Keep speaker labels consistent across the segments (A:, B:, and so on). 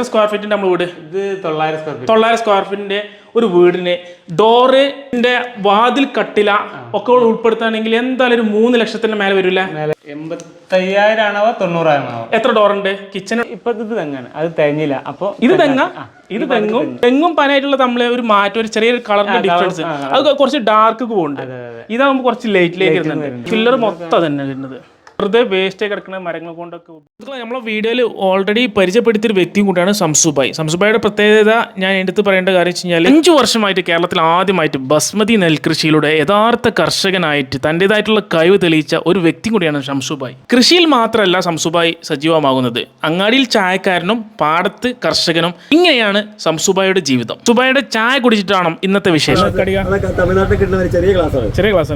A: Square ഫീറ്റിന്റെ നമ്മൾ വീട്?
B: ഇത് തൊള്ളായിരം സ്ക്വയർ ഫീറ്റ്
A: തൊള്ളായിരം സ്ക്വയർ ഫീറ്റിന്റെ ഒരു വീടിന് ഡോറിന്റെ വാതിൽ കട്ടില ഒക്കെ ഉൾപ്പെടുത്താണെങ്കിൽ എന്തായാലും ഒരു മൂന്ന് ലക്ഷത്തിന്റെ മേലെ വരില്ല?
B: എൺപത്തയ്യായിരം ആണോ തൊണ്ണൂറായിരമാണോ
A: എത്ര ഡോറുണ്ട് കിച്ചൺ
B: ഇപ്പൊ ഇത് തെങ്ങാണ്. അത് തെങ്ങില്ല അപ്പൊ
A: ഇത് തെങ്ങ? ഇത് തെങ്ങും തെങ്ങും. പനായിട്ടുള്ള തമ്മിൽ ഒരു മാറ്റം ഒരു ചെറിയൊരു കളറിന്റെ ഡിഫറൻസ് അത് കുറച്ച് ഡാർക്ക് പോകുന്നുണ്ട് ഇതാകുമ്പോൾ കുറച്ച് ലൈറ്റിലേക്ക് വരുന്നുണ്ട് ഫില്ലർ മൊത്തം തന്നെ വരുന്നത്. വെറുതെ വേസ്റ്റ് കിടക്കുന്ന മരങ്ങൾ കൊണ്ടൊക്കെ നമ്മളെ വീഡിയോയിൽ ഓൾറെഡി പരിചയപ്പെടുത്തിയ ഒരു വ്യക്തിയും കൂടിയാണ് സംസുബായി സംസുബായിയുടെ പ്രത്യേകത ഞാൻ എടുത്ത് പറയേണ്ട കാര്യം വെച്ച് കഴിഞ്ഞാൽ അഞ്ചു വർഷമായിട്ട് കേരളത്തിൽ ആദ്യമായിട്ട് ബസ്മതി നെൽകൃഷിയിലൂടെ യഥാർത്ഥ കർഷകനായിട്ട് തന്റെതായിട്ടുള്ള കഴിവ് തെളിയിച്ച ഒരു വ്യക്തി കൂടിയാണ് ശംസുബായി കൃഷിയിൽ മാത്രമല്ല സംസുബായി സജീവമാകുന്നത്. അങ്ങാടിയിൽ ചായക്കാരനും പാടത്ത് കർഷകനും ഇങ്ങനെയാണ് സംസുബായിയുടെ ജീവിതം. സുബായിയുടെ ചായ കുടിച്ചിട്ടാണ് ഇന്നത്തെ വിശേഷം.
C: ചെറിയ
A: ക്ലാസ്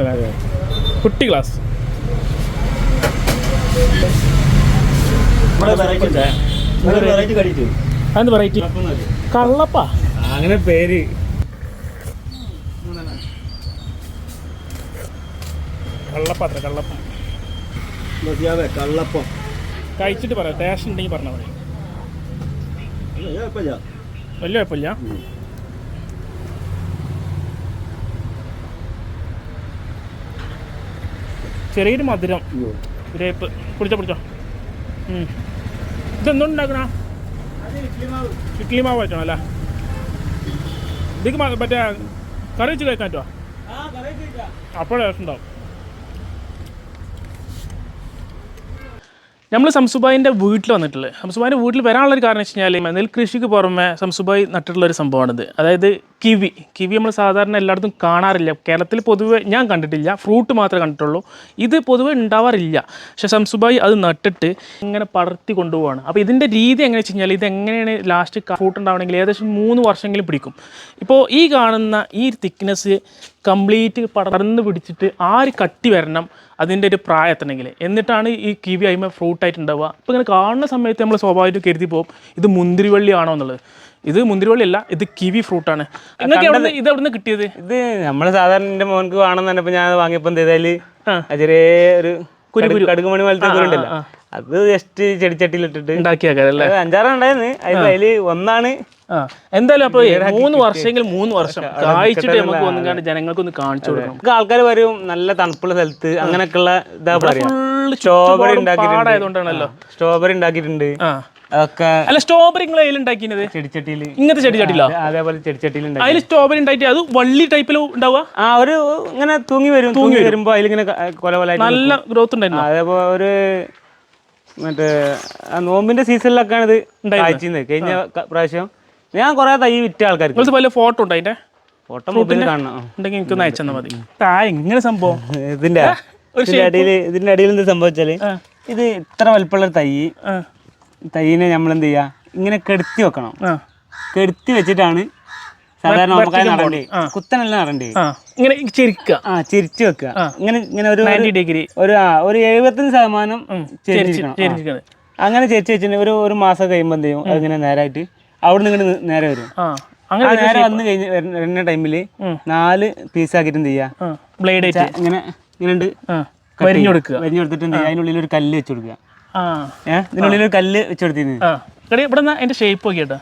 A: കുട്ടി ക്ലാസ്
C: നമ്മുടെ വെറൈറ്റി ഉണ്ട് വെറൈറ്റി കടിച്ചു
A: അതെന്ത് വെറൈറ്റി കള്ളപ്പാ.
B: അങ്ങനെ പേര്.
A: കള്ളപ്പ കള്ളപ്പം.
C: മതിയാവേ കള്ളപ്പം.
A: കഴിച്ചിട്ട് പറയാം ടേസ്റ്റ് ഉണ്ടെങ്കിൽ പറഞ്ഞാൽ മതി. വലിയ കുഴപ്പമില്ല. ചെറിയൊരു മധുരം. ഗ്രേപ്പ് പിടിച്ചോ പിടിച്ചോ. ഇതെന്തുണ്ടാക്കണ? ഇഡ്ലി മാവ് വെച്ചോ അല്ല ഇതിക്ക് മറ്റേ കറി വെച്ച് കഴിക്കാൻ പറ്റുമോ അപ്പോഴേ ഉണ്ടാവും. നമ്മൾ സംസുബായിന്റെ വീട്ടിൽ വന്നിട്ടുള്ളത് സംസുബായിന്റെ വീട്ടിൽ വരാനുള്ളൊരു കാരണം വെച്ച് കഴിഞ്ഞാൽ നെൽകൃഷിക്ക് പുറമെ സംസുബായി നട്ടിട്ടുള്ള ഒരു സംഭവമാണിത്. അതായത് കിവി. കിവി നമ്മൾ സാധാരണ എല്ലായിടത്തും കാണാറില്ല. കേരളത്തിൽ പൊതുവെ ഞാൻ കണ്ടിട്ടില്ല. ഫ്രൂട്ട് മാത്രമേ കണ്ടിട്ടുള്ളൂ. ഇത് പൊതുവെ ഉണ്ടാവാറില്ല. പക്ഷെ സംസുബായി അത് നട്ടിട്ട് ഇങ്ങനെ പടർത്തി കൊണ്ടുപോവാണ്. അപ്പോൾ ഇതിന്റെ രീതി എങ്ങനെ വെച്ച് കഴിഞ്ഞാൽ ഇത് എങ്ങനെയാണ് ലാസ്റ്റ് ഫ്രൂട്ട് ഉണ്ടാവണമെങ്കിൽ ഏകദേശം മൂന്ന് വർഷമെങ്കിലും പിടിക്കും. ഇപ്പോൾ ഈ കാണുന്ന ഈ തിക്നെസ് കംപ്ലീറ്റ് പടർന്ന് പിടിച്ചിട്ട് ആ ഒരു കട്ടി വരണം അതിന്റെ ഒരു പ്രായം എത്തണമെങ്കിൽ എന്നിട്ടാണ് ഈ കിവി അയിമ ഫ്രൂട്ടായിട്ടുണ്ടാവുക അപ്പോൾ ഇങ്ങനെ കാണുന്ന സമയത്ത് നമ്മൾ സ്വാഭാവികമായിട്ട് കരുതി പോകും ഇത് മുന്തിരിവള്ളിയാണോ എന്നുള്ളത്. ഇത് മുന്തിരിവള്ളി അല്ല ഇത് കിവി ഫ്രൂട്ടാണ്. നിങ്ങൾക്ക് എവിടെ ഇത് എവിടെ നിന്ന് കിട്ടിയത്?
B: ഇത് നമ്മൾ സാധാരണ എന്റെ മോൻക്ക് വേണം ഞാൻ
A: വാങ്ങിയപ്പോൾ
B: എന്തായാലും ചെറിയ ഒരു പോലത്തെ കുരുണ്ടല്ലോ. അത് ജസ്റ്റ് ചെടിച്ചട്ടിയിൽ ഇട്ടിട്ട് അഞ്ചാറുണ്ടായിരുന്നു ഉണ്ടായിരുന്നു അതിൽ ഒന്നാണ്
A: എന്തായാലും അപ്പൊ മൂന്ന് വർഷമെങ്കിൽ മൂന്ന് വർഷം കായിച്ചിട്ട് നമുക്ക് ഒന്നും ജനങ്ങൾക്കൊന്ന് കാണിച്ചു കൊടുക്കണം.
B: നമുക്ക് ആൾക്കാർ പറയും നല്ല തണുപ്പുള്ള സ്ഥലത്ത് അങ്ങനെയൊക്കെയുള്ള ഇതാ പറയാ. സ്ട്രോബെറി
A: ഉണ്ടാക്കിയിട്ടുണ്ട്.
B: സ്ട്രോബെറി ഉണ്ടാക്കിയിട്ടുണ്ട്.
A: അല്ല സ്ട്രോബെറി നിങ്ങൾ അതിലുണ്ടാക്കിയത്
B: ചെടിച്ചട്ടിയിൽ
A: ഇങ്ങനത്തെ ചെടി
B: അതേപോലെ ചെടിച്ചട്ടിയിൽ
A: അതിൽ സ്ട്രോബെറി ഉണ്ടായിട്ട് അത് വള്ളി ടൈപ്പിൽ ഉണ്ടാവുക?
B: ആ ഒരു ഇങ്ങനെ തൂങ്ങി വരും തൂങ്ങി വരുമ്പോ അതിലിങ്ങനെ കൊല
A: നല്ല ഗ്രോത്ത് ഉണ്ടായിരുന്നു.
B: അതേപോലെ ഒരു മറ്റേ നോമ്പിന്റെ സീസണിലൊക്കെയാണ് ഇത് ഉണ്ടായിരുന്നത്. കഴിഞ്ഞ പ്രാവശ്യം ഞാൻ കുറെ തൈ വിറ്റ ആൾക്കാർക്ക്.
A: വലിയ ഫോട്ടോ ഉണ്ട് അതിന്റെ?
B: ഫോട്ടോ മൊബൈലിൽ കാണണം. ആ.
A: ഉണ്ടെങ്കിൽ എനിക്കൊന്ന് അയച്ചു മതി. ആ എങ്ങനെ സംഭവം.
B: ഇതിന്റെ ഇതിന്റെ അടിയിൽ ഇതിന്റെ അടിയിൽ എന്ത് സംഭവിച്ചാൽ ഇത് ഇത്ര വലിപ്പമുള്ള തൈ തൈനെ നമ്മൾ എന്ത് ചെയ്യാ ഇങ്ങനെ കെടുത്തി വെക്കണം. കെടുത്തി വെച്ചിട്ടാണ് സാധാരണ നമുക്ക് നടണ്ടേ? കുത്തനെല്ലാം നടണ്ടേ?
A: ഇങ്ങനെ ചിരിക്കുക.
B: ആ ചിരിച്ചു വെക്കുക. ഇങ്ങനെ ഇങ്ങനെ ഒരു
A: ഡിഗ്രി
B: ഒരു ആ ഒരു എഴുപത്തഞ്ച് ശതമാനം ചെരിച്ചിരിക്കണം. അങ്ങനെ ചിരിച്ചു വെച്ചിട്ടുണ്ടെങ്കിൽ ഒരു ഒരു മാസം കഴിയുമ്പോൾ എന്ത് ചെയ്യും? അതിങ്ങനെ നേരായിട്ട് അവിടെ നിന്ന് ഇങ്ങനെ നേരെ വരും.
A: അങ്ങനെ
B: നേരെ വന്ന് കഴിഞ്ഞ് വരുന്ന- ടൈമിൽ നാല് പീസ് ആക്കിട്ട് എന്ത് ചെയ്യുക
A: ബ്ലേഡ്
B: ഇങ്ങനെ ഇങ്ങനെ ഉണ്ട്
A: വരിഞ്ഞു കൊടുക്കുക
B: വരിഞ്ഞു കൊടുത്തിട്ട് അതിനുള്ളിൽ ഒരു കല്ല് വെച്ച് കൊടുക്കുക ഏഹ് ഇതിനുള്ളിൽ ഒരു കല്ല് വെച്ച് കൊടുത്തിരുന്നു.
A: ആ. കടി ഇവിടെ നിന്ന് അതിന്റെ ഷേപ്പ് നോക്കി കേട്ടോ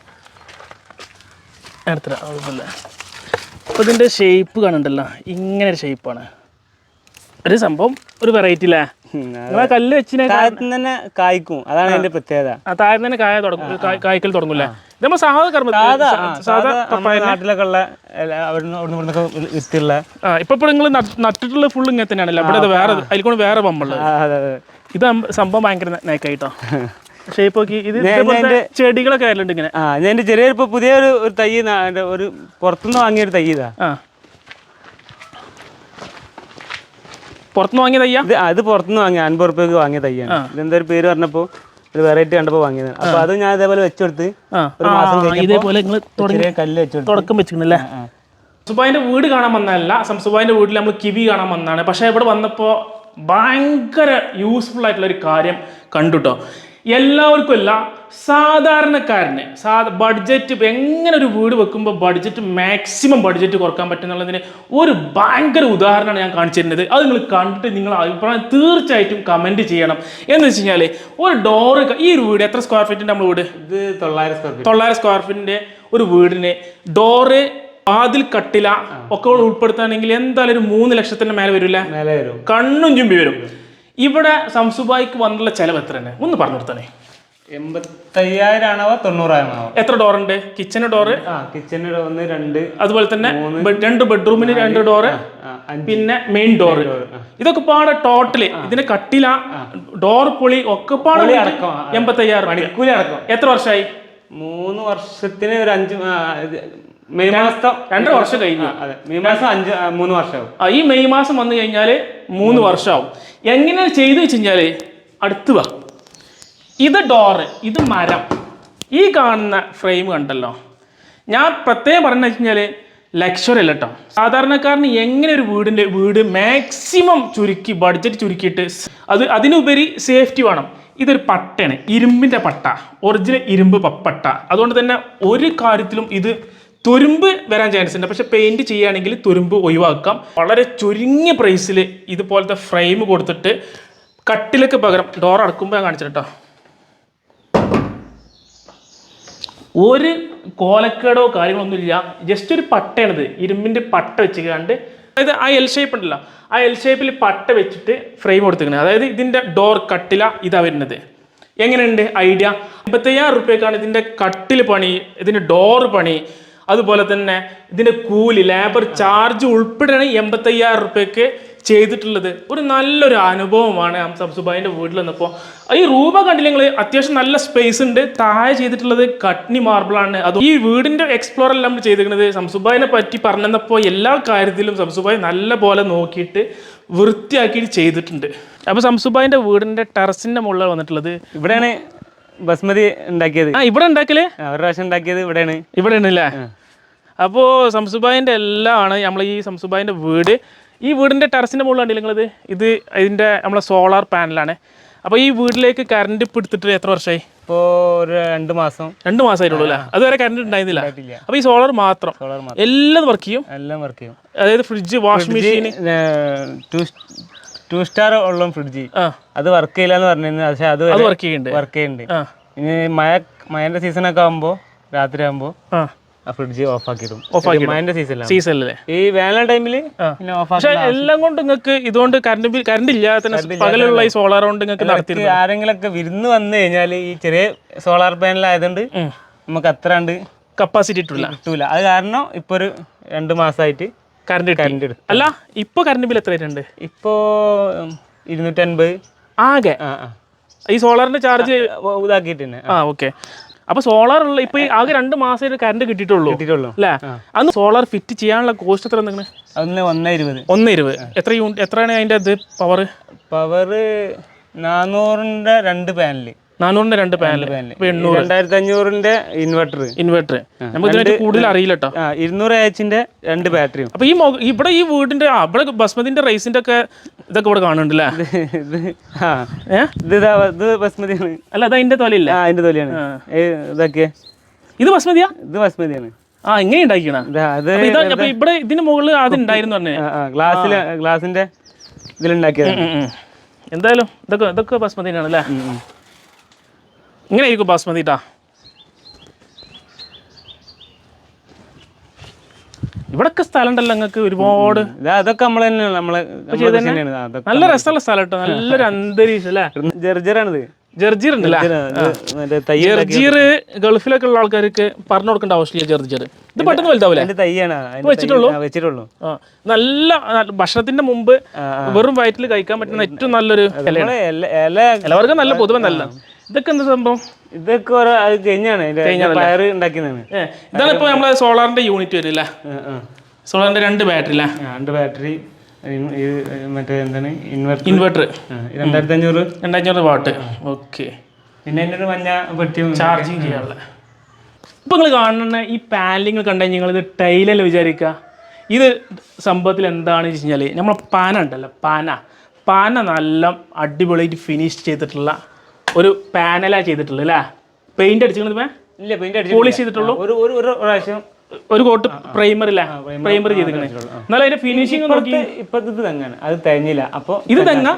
A: ഇതിന്റെ കുഴപ്പമില്ല അപ്പോൾ ഇതിന്റെ ഷേപ്പ് കാണണ്ടല്ലോ ഇങ്ങനെ ഒരു ഷേപ്പാണ് ഒരു സംഭവം ഒരു വെറൈറ്റി അല്ലേ കല്ല് വെച്ചിനെ
B: താഴത്തുനിന്ന് തന്നെ കായ്ക്കും. അതാണ് അതിന്റെ പ്രത്യേകത.
A: ആ താഴെ തന്നെ കായ തുടങ്ങും കായ്- കായ്ക്കൽ തുടങ്ങൂല്ലേ? ഇത് നമ്മൾ സാധാ കർമ്മ
B: സാധാ ആ,
A: സാധാ
B: സാധാ നാട്ടിലൊക്കെ ഉള്ള അവിടുന്ന് അവിടുന്ന് വിത്തുള്ള.
A: ഇപ്പൊ നിങ്ങൾ നട്ടിട്ടുള്ള ഫുൾ ഇങ്ങനെ തന്നെയാണല്ലോ ഇവിടെ വേറെ അതിൽ വേറെ പമ്പുള്ളത്. ഇത് സംഭവം ഭയങ്കര നേക്കായിട്ടോ. ഷേപ്പ് നോക്കി ഇത് ഇതേപോലത്തെ ചെടികളൊക്കെ ആയാലുണ്ട് ഇങ്ങനെ.
B: ആ ഞാൻ എന്റെ ചെറിയ ഇപ്പൊ പുതിയൊരു ഒരു തൈ ഒരു പുറത്തുനിന്ന് വാങ്ങിയ ഒരു തൈ ഇതാ.
A: ആ. പുറത്തുനിന്ന് വാങ്ങിയ തയ്യാ
B: ഇത് അത് പുറത്തുനിന്ന് വാങ്ങിയ അൻപത് റുപ്യക്ക് വാങ്ങിയ തയ്യാണ് ഇതെന്താ ഒരു പേര് പറഞ്ഞപ്പോൾ ഒരു വെറൈറ്റി കണ്ടപ്പോൾ വാങ്ങിയത് അപ്പൊ അത് ഞാൻ ഇതേപോലെ വെച്ചെടുത്ത് ഒരു മാസം
A: ഇതേപോലെ
B: ചെറിയ കല്ല് വെച്ചെടുത്ത്.
A: തുടക്കം വെച്ചിട്ടുണ്ടല്ലേ സുബായിന്റെ വീട് കാണാൻ വന്നതല്ല. സംസുബായിന്റെ വീട്ടിൽ നമ്മൾ കിവി കാണാൻ വന്നതാണ്. പക്ഷേ ഇവിടെ വന്നപ്പോൾ ഭയങ്കര യൂസ്ഫുൾ ആയിട്ടുള്ള ഒരു കാര്യം കണ്ടുട്ടോ. എല്ലാവർക്കും അല്ല സാധാരണക്കാരന് സാധാ ബഡ്ജറ്റ് എങ്ങനെ ഒരു വീട് വെക്കുമ്പോൾ ബഡ്ജറ്റ് മാക്സിമം ബഡ്ജറ്റ് കുറയ്ക്കാൻ പറ്റുന്നുള്ളതിന് ഒരു ഭയങ്കര ഉദാഹരണമാണ് ഞാൻ കാണിച്ചു തരുന്നത്. അത് നിങ്ങൾ കണ്ടിട്ട് നിങ്ങൾ അഭിപ്രായം തീർച്ചയായിട്ടും കമന്റ് ചെയ്യണം. എന്ന് വെച്ച് കഴിഞ്ഞാൽ ഒരു ഡോറ് ഈ ഒരു വീട് എത്ര സ്ക്വയർ ഫീറ്റിന്റെ നമ്മൾ വീട്?
B: ഇത് തൊള്ളായിരം സ്ക്വയർ ഫീറ്റ്
A: തൊള്ളായിരം സ്ക്വയർ ഫീറ്റിന്റെ ഒരു വീടിന് ഡോറ് വാതിൽ കട്ടില ഒക്കെ ഉൾപ്പെടുത്താണെങ്കിൽ എന്തായാലും ഒരു മൂന്ന് ലക്ഷത്തിന്റെ മേലെ വരില്ല?
B: മേലെ വരും.
A: കണ്ണും ചുമ്പി വരും. ഇവിടെ സംസുബായിക്ക് വന്നുള്ള ചെലവ് എത്ര തന്നെ ഒന്ന് പറഞ്ഞു കൊടുത്തേ.
B: എൺപത്തയ്യായിരം ആണോ തൊണ്ണൂറായിരമാണോ
A: എത്ര ഡോറുണ്ട് കിച്ചന് ഡോറ്
B: ആ കിച്ചണിൽ ഒന്ന് രണ്ട്
A: അതുപോലെ തന്നെ രണ്ട് ബെഡ്റൂമിന് രണ്ട് ഡോറ് പിന്നെ മെയിൻ ഡോറ് ഇതൊക്കെ പാടെ ടോട്ടൽ ഇതിന് കട്ടില ഡോർ പൊളി ഒക്കെ പാടെ
B: അടക്കം, ആ,
A: എൺപത്തി അയ്യായിരം
B: പണിക്കൂലി അടക്കം.
A: എത്ര വർഷമായി
B: മൂന്ന് വർഷത്തിന് ഒരു അഞ്ച് മെയ് മാസം
A: രണ്ടര വർഷം കഴിഞ്ഞു.
B: അതെ. മെയ് മാസം അഞ്ച് മൂന്ന് വർഷമാവും.
A: ഈ മെയ് മാസം വന്നു കഴിഞ്ഞാൽ മൂന്ന് വർഷമാവും. എങ്ങനെ ചെയ്തു വെച്ച് കഴിഞ്ഞാൽ അടുത്ത് വാ. ഇത് ഡോറ് ഇത് മരം. ഈ കാണുന്ന ഫ്രെയിം കണ്ടല്ലോ. ഞാൻ പ്രത്യേകം പറഞ്ഞു വെച്ച് കഴിഞ്ഞാൽ ലക്ഷറി അല്ല കേട്ടോ സാധാരണക്കാരന് എങ്ങനെ ഒരു വീടിന്റെ വീട് മാക്സിമം ചുരുക്കി ബഡ്ജറ്റ് ചുരുക്കിയിട്ട് അത് അതിനുപരി സേഫ്റ്റി വേണം. ഇതൊരു പട്ടയാണ് ഇരുമ്പിന്റെ പട്ട. ഒറിജിനൽ ഇരുമ്പ് പപ്പട്ട പട്ട. അതുകൊണ്ട് തന്നെ ഒരു കാര്യത്തിലും ഇത് തുരുമ്പ് വരാൻ ചാൻസ് ഉണ്ട്. പക്ഷെ പെയിന്റ് ചെയ്യുകയാണെങ്കിൽ തുരുമ്പ് ഒഴിവാക്കാം. വളരെ ചുരുങ്ങിയ പ്രൈസിൽ ഇതുപോലത്തെ ഫ്രെയിം കൊടുത്തിട്ട് കട്ടിലൊക്കെ പകരം ഡോർ അടക്കുമ്പോൾ ഞാൻ കാണിച്ചിട്ടോ ഒരു കോലക്കേടോ കാര്യങ്ങളൊന്നുമില്ല. ജസ്റ്റ് ഒരു പട്ടയാണിത്. ഇരുമ്പിന്റെ പട്ട വെച്ചുകൊണ്ട് അതായത് ആ എൽ ഷേപ്പ് ഉണ്ടല്ലോ. ആ എൽ ഷേപ്പിൽ പട്ട വെച്ചിട്ട് ഫ്രെയിം കൊടുത്തിരിക്കുന്നത്. അതായത് ഇതിന്റെ ഡോർ കട്ടില ഇതാ വരുന്നത്. എങ്ങനെയുണ്ട്? ഐഡിയ? അമ്പത്തയ്യായിരം റുപ്യക്കാണ് ഇതിന്റെ കട്ടിൽ പണി ഇതിന്റെ ഡോർ പണി. അതുപോലെ തന്നെ ഇതിന്റെ കൂലി ലേബർ ചാർജ് ഉൾപ്പെടെയാണ് എൺപത്തയ്യായിരം റുപ്യക്ക് ചെയ്തിട്ടുള്ളത്. ഒരു നല്ലൊരു അനുഭവമാണ് സംസുബായിന്റെ വീട്ടിൽ നിന്നപ്പോൾ ഈ രൂപ കണ്ടില്ല നിങ്ങൾ? അത്യാവശ്യം നല്ല സ്പേസ് ഉണ്ട്. താഴെ ചെയ്തിട്ടുള്ളത് കട്നി മാർബിളാണ് അത് ഈ വീടിന്റെ എക്സ്പ്ലോർ എല്ലാം നമ്മൾ ചെയ്തിരിക്കുന്നത്. സംസുബായിനെ പറ്റി പറഞ്ഞപ്പോൾ എല്ലാ കാര്യത്തിലും സംസുബായി നല്ല പോലെ നോക്കിയിട്ട് വൃത്തിയാക്കിയിട്ട് ചെയ്തിട്ടുണ്ട്. അപ്പോൾ സംസുബായിന്റെ വീടിന്റെ ടെറസിന്റെ മുകളിൽ വന്നിട്ടുള്ളത്
B: ഇവിടെയാണ് ബസ്മതി ഉണ്ടാക്കിയത്.
A: ആ ഇവിടെ
B: ഉണ്ടാക്കൽ? ഒരു പ്രാവശ്യം ഉണ്ടാക്കിയത് ഇവിടെയാണ്.
A: ഇവിടെ ഉണ്ടല്ലേ അപ്പോൾ സംസുബായിന്റെ എല്ലാമാണ് നമ്മൾ ഈ സംസുബായിന്റെ വീട്. ഈ വീടിന്റെ ടെറസിന്റെ മുകളിലാണ് നിങ്ങളത്? ഇത് ഇതിന്റെ നമ്മളെ സോളാർ പാനലാണ്. അപ്പോൾ ഈ വീട്ടിലേക്ക് കറണ്ട് പിടുത്തിട്ട് എത്ര വർഷമായി
B: ഇപ്പോൾ ഒരു രണ്ട് മാസം.
A: രണ്ട് മാസമായിട്ടുള്ളൂ അല്ലേ അതുവരെ കറണ്ട് ഉണ്ടായിരുന്നില്ല. അപ്പോൾ ഈ സോളാർ മാത്രം.
B: സോളാർ മാത്രം.
A: എല്ലാം വർക്ക് ചെയ്യും?
B: എല്ലാം വർക്ക് ചെയ്യും.
A: അതായത് fridge washing machine.
B: Two star ഉള്ള ഫ്രിഡ്ജ് അത് വർക്ക് ചെയ്യില്ല എന്ന് പറഞ്ഞിരുന്നു. പക്ഷെ അത്
A: വർക്ക് ചെയ്യുന്നുണ്ട്
B: വർക്ക് ചെയ്യുന്നുണ്ട് ഇനി മഴ മഴന്റെ സീസൺ ഒക്കെ ആകുമ്പോ
A: രാത്രി
B: ആകുമ്പോ ഫ്രിഡ്ജ് ഓഫ് ആക്കിയിടും.
A: ഓഫ്.
B: മഴന്റെ സീസണിലാണ്
A: സീസണിലല്ലേ
B: ഈ വേനൽ ടൈമിൽ
A: പക്ഷെ എല്ലാം കൊണ്ട് നിങ്ങൾക്ക് ഇതുകൊണ്ട് കറണ്ട് ബിൽ കറണ്ട് ഇല്ലാതെ തന്നെ പകലുള്ള ഈ സോളാർ കൊണ്ട് നിങ്ങൾക്ക് നടത്തി
B: ആരെങ്കിലും ഒക്കെ വിരുന്ന് വന്നു കഴിഞ്ഞാൽ ഈ ചെറിയ സോളാർ പാനൽ ആയതുകൊണ്ട് നമുക്ക് അത്രണ്ട്
A: കപ്പാസിറ്റി ഇട്ടില്ല
B: കിട്ടൂല. അത് കാരണം ഇപ്പൊ ഒരു രണ്ട് മാസമായിട്ട്
A: കറണ്ട്
B: കറണ്ട്
A: അല്ല ഇപ്പോൾ കറണ്ട് ബിൽ എത്ര വരുന്നുണ്ട്?
B: ഇപ്പോ ഇരുന്നൂറ്റൻപത്.
A: ആകെ? ഈ സോളാറിന്റെ ചാർജ്
B: ഓ, ഇതാക്കിയിട്ട് തന്നെ
A: ആ. ഓക്കെ. അപ്പൊ സോളാർ ഉള്ള ഇപ്പൊ ആകെ രണ്ട് മാസമായിട്ട് കറണ്ട് കിട്ടിയിട്ടുള്ളൂ.
B: കിട്ടിയിട്ടുള്ളൂ.
A: അല്ലേ? അന്ന് സോളാർ ഫിറ്റ് ചെയ്യാനുള്ള കോസ്റ്റ് എത്ര എന്തെങ്കിലും
B: അന്ന് ഒന്നേ ഇരുപത്.
A: ഒന്ന് ഇരുപത് എത്ര യൂണിറ്റ് എത്രയാണ് അതിന്റെ ഇത് പവർ
B: പവർ നാനൂറിന്റെ രണ്ട് പാനൽ.
A: നാനൂറിന്റെ രണ്ട് പാനൽ എണ്ണൂറ്.
B: രണ്ടായിരത്തി അഞ്ഞൂറിന്റെ ഇൻവെർട്ടർ.
A: ഇൻവെർട്ടർ നമുക്ക് ഇതിനെ കൂടുതൽ അറിയില്ല കേട്ടോ
B: ഇരുന്നൂറ് എച്ചിന്റെ രണ്ട് ബാറ്ററിയും.
A: അപ്പൊ ഈ ഇവിടെ ഈ വീടിന്റെ അവിടെ ബസ്മതിന്റെ റൈസിന്റെ ഒക്കെ ഇതൊക്കെ ഇവിടെ കാണുന്നുണ്ടല്ലേ?
B: ഇത് ആ. ഇത് ബസ്മതിയാണ്.
A: അല്ല അത് അതിന്റെ തൊലയില്ല?
B: അതിന്റെ തൊലയാണ്. ഇതൊക്കെ.
A: ഇത് ബസ്മതിയാ?
B: ഇത് ബസ്മതിയാണ്.
A: ആ ഇങ്ങനെ ഉണ്ടാക്കിയാണ് ഇവിടെ ഇതിന് മുകളിൽ അത് ഉണ്ടായിരുന്നു പറഞ്ഞേ.
B: ഗ്ലാസ്സിലെ ഗ്ലാസിന്റെ
A: ഉം. എന്തായാലും ഇതൊക്കെ ഇതൊക്കെ ബസ്മതിയാണ് അല്ലേ. ഇങ്ങനെ ആയിരിക്കും ബാസ്മതി ഇവിടൊക്കെ സ്ഥലം ഉണ്ടല്ലോ നിങ്ങൾക്ക് ഒരുപാട്.
B: അതൊക്കെ നമ്മൾ തന്നെയാണ് നമ്മളെ
A: നല്ല രസമുള്ള സ്ഥലം കേട്ടോ നല്ലൊരു അന്തരീക്ഷം അല്ലേ?
B: ജർജറാണിത്
A: ജർജീർ ഉണ്ടല്ലേ? ജർജീർ ഗൾഫിലൊക്കെ ഉള്ള ആൾക്കാർക്ക് പറഞ്ഞു കൊടുക്കേണ്ട ആവശ്യമില്ല ജർജീർ. ഇത് പെട്ടെന്ന്
B: വലുതാവില്ല
A: വെച്ചിട്ടുള്ളൂ?
B: വെച്ചിട്ടുള്ളൂ.
A: നല്ല ഭക്ഷണത്തിന്റെ മുമ്പ് വെറും വയറ്റിൽ കഴിക്കാൻ പറ്റുന്ന ഏറ്റവും നല്ലൊരു ഇലയാണ്.
B: ഇല- ഇല
A: എല്ലാവർക്കും നല്ല പൊതുവെ നല്ല ഇതൊക്കെ എന്താ സംഭവം?
B: ഇതൊക്കെ കഴിഞ്ഞാണ്.
A: ഇതാണ് ഇപ്പൊ നമ്മളെ സോളാറിന്റെ യൂണിറ്റ് വരില്ല. സോളാറിന്റെ രണ്ട് ബാറ്ററി
B: രണ്ട് ബാറ്ററി. മറ്റേ എന്താണ്? ഇൻവെർട്ടർ
A: ഇൻവെർട്ടർ
B: രണ്ടായിരത്തി അഞ്ഞൂറ്
A: രണ്ടായിരത്തി വാട്ട്. ഓക്കെ.
B: പിന്നെ അതിന്റെ ഒരു മഞ്ഞ പെട്ടിയും
A: ചാർജിങ് ചെയ്യാനുള്ള. ഇപ്പം നിങ്ങൾ കാണുന്ന ഈ പാനലിങ്ങൾ കണ്ടു കഴിഞ്ഞാൽ നിങ്ങൾ ഇത് ടൈലല്ല വിചാരിക്കുക ഇത് സംഭവത്തിൽ എന്താണെന്ന് വെച്ച് കഴിഞ്ഞാൽ നമ്മൾ പാന ഉണ്ടല്ലോ പാന പാന നല്ല അടിപൊളിയായിട്ട് ഫിനിഷ് ചെയ്തിട്ടുള്ള ഒരു പാനലാണ് ചെയ്തിട്ടുള്ളത് അല്ലേ? പെയിന്റ് അടിച്ചിരുന്നത്
B: ഇല്ല പെയിന്റ്
A: പോളിഷ് ചെയ്തിട്ടുള്ളൂ?
B: ഒരു ഒരു പ്രാവശ്യം
A: ഒരു കോട്ട് പ്രൈമറില്ല പ്രൈമറി പ്രൈമർ ചെയ്തിരിക്കണേ. എന്നാലും അതിന്റെ ഫിനിഷിംഗ് നോക്കി.
B: ഇപ്പത്തെ ഇത് തെങ്ങാണ്. അത് തെങ്ങില്ല അപ്പൊ
A: ഇത് തെങ്ങ.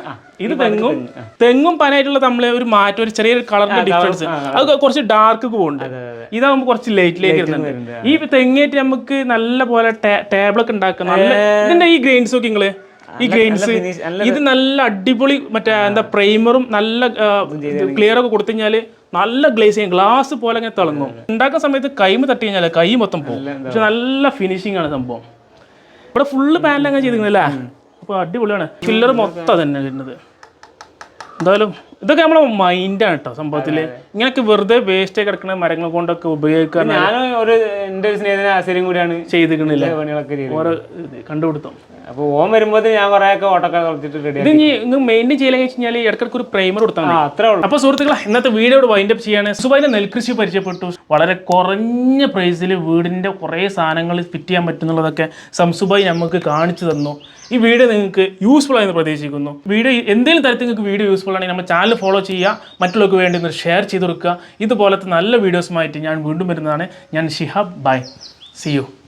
A: ഇത് തെങ്ങും തെങ്ങും. പനായിട്ടുള്ള തമ്മിൽ ഒരു മാറ്റം ഒരു ചെറിയൊരു കളറിന്റെ ഡിഫറൻസ് അത് കുറച്ച് ഡാർക്ക് പോകുന്നുണ്ട് ഇതാകുമ്പോൾ കുറച്ച് ലൈറ്റ് ലൈറ്റിലേക്ക് വരുന്നുണ്ട്. ഈ തെങ്ങേറ്റ് നമുക്ക് നല്ല പോലെ ടേബിളൊക്കെ ഉണ്ടാക്കുന്ന ഇതിന്റെ ഈ ഗ്രെയിൻസ് ഒക്കെ നിങ്ങൾ ഈ ഗ്രെയിൻസ് ഇത് നല്ല അടിപൊളി മറ്റേ എന്താ പ്രൈമറും നല്ല ക്ലിയർ ഒക്കെ കൊടുത്തു കഴിഞ്ഞാൽ നല്ല ഗ്ലേസ് ചെയ്യും ഗ്ലാസ് പോലെ ഇങ്ങനെ തിളങ്ങും. ഉണ്ടാക്കുന്ന സമയത്ത് കൈമ തട്ടി കഴിഞ്ഞാൽ കൈ മൊത്തം പോകും. പക്ഷെ നല്ല ഫിനിഷിംഗ് ആണ് സംഭവം. ഇവിടെ ഫുള്ള് പാനൽ അങ്ങനെ ചെയ്തിരുന്നില്ലേ അപ്പോൾ അടിപൊളിയാണ്. ഫില്ലർ മൊത്തം തന്നെ വരുന്നത് എന്തായാലും ഇതൊക്കെ നമ്മളെ മൈൻഡാണ് കേട്ടോ സംഭവത്തിൽ ഇങ്ങനെയൊക്കെ വെറുതെ വേസ്റ്റ് കിടക്കുന്ന മരങ്ങൾ കൊണ്ടൊക്കെ ഉപയോഗിക്കാൻ
B: ഞാൻ ഒരു എന്റെ ഒരു സ്നേഹത്തിന് ആശയം കൂടിയാണ്
A: ചെയ്തിരിക്കുന്നില്ല
B: പണികളൊക്കെ
A: ഓരോ ഇത് കണ്ടുപിടുത്തം.
B: അപ്പൊ ഓം വരുമ്പോ ഞാൻ കൊറേ ഒക്കെ ഓട്ടൊക്കെ കളിച്ചിട്ട് റെഡി
A: ഇത് ഇനി നിങ്ങൾ മെയിന്റെയിൻ ചെയ്യില്ലെന്ന് വെച്ച് കഴിഞ്ഞാൽ ഇടയ്ക്കിടയ്ക്ക് ഒരു പ്രൈമർ കൊടുത്താൽ
B: അത്ര
A: മതി
B: അത്രേ ഉള്ളൂ.
A: അപ്പോൾ സുഹൃത്തുക്കളെ ഇന്നത്തെ വീടോട് വൈൻഡ് അപ്പ് ചെയ്യാണ്. സുബൈന നെൽകൃഷി പരിചയപ്പെട്ടു. വളരെ കുറഞ്ഞ പ്രൈസിൽ വീടിന്റെ കുറേ സാധനങ്ങൾ ഫിറ്റ് ചെയ്യാൻ പറ്റുന്നുള്ളതൊക്കെ സംസുബൈ നമുക്ക് കാണിച്ചു തന്നു. ഈ വീഡിയോ നിങ്ങൾക്ക് യൂസ്ഫുൾ ആയെന്ന് പ്രതീക്ഷിക്കുന്നു. വീഡിയോ എന്തെങ്കിലും തരത്തിൽ നിങ്ങൾക്ക് വീഡിയോ യൂസ്ഫുൾ ആണെങ്കിൽ നമ്മൾ ചാനൽ ഫോളോ ചെയ്യുക. മറ്റുള്ളവർക്ക് വേണ്ടി ഒന്ന് ഷെയർ ചെയ്ത് കൊടുക്കുക. ഇതുപോലത്തെ നല്ല വീഡിയോസുമായിട്ട് ഞാൻ വീണ്ടും വരുന്നതാണ്. ഞാൻ Shihab bye. Bye. See you.